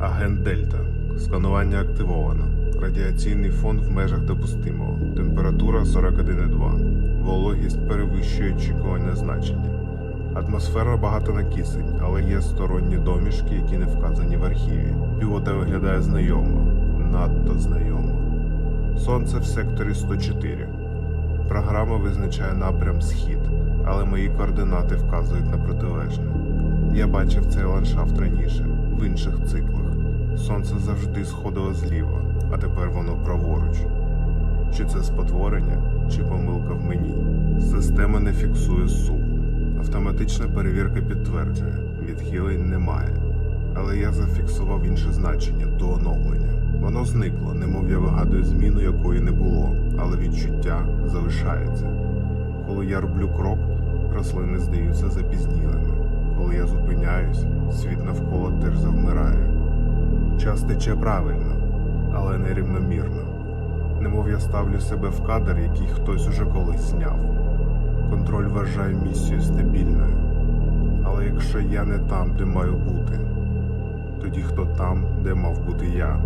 Агент Дельта. Сканування активовано. Радіаційний фон в межах допустимого. Температура 41,2. Вологість перевищує очікуване значення. Атмосфера багато на кисень, але є сторонні домішки, які не вказані в архіві. Півота виглядає знайомо, надто знайомо. Сонце в секторі 104. Програма визначає напрям схід, але мої координати вказують на протилежне. Я бачив цей ландшафт раніше, в інших циклах. Сонце завжди сходило зліва, а тепер воно праворуч. Чи це спотворення, чи помилка в мені? Система не фіксує суву. Автоматична перевірка підтверджує, відхилень немає. Але я зафіксував інше значення до оновлення. Воно зникло, немов я вигадую зміну, якої не було, але відчуття залишається. Коли я роблю крок, рослини здаються запізнілими. Коли я зупиняюсь, світ навколо теж завмирає. Час тече правильно, але нерівномірно. Немов я ставлю себе в кадр, який хтось уже колись зняв. Контроль вважає місію стабільною. Але якщо я не там, де маю бути, тоді хто там, де мав бути я?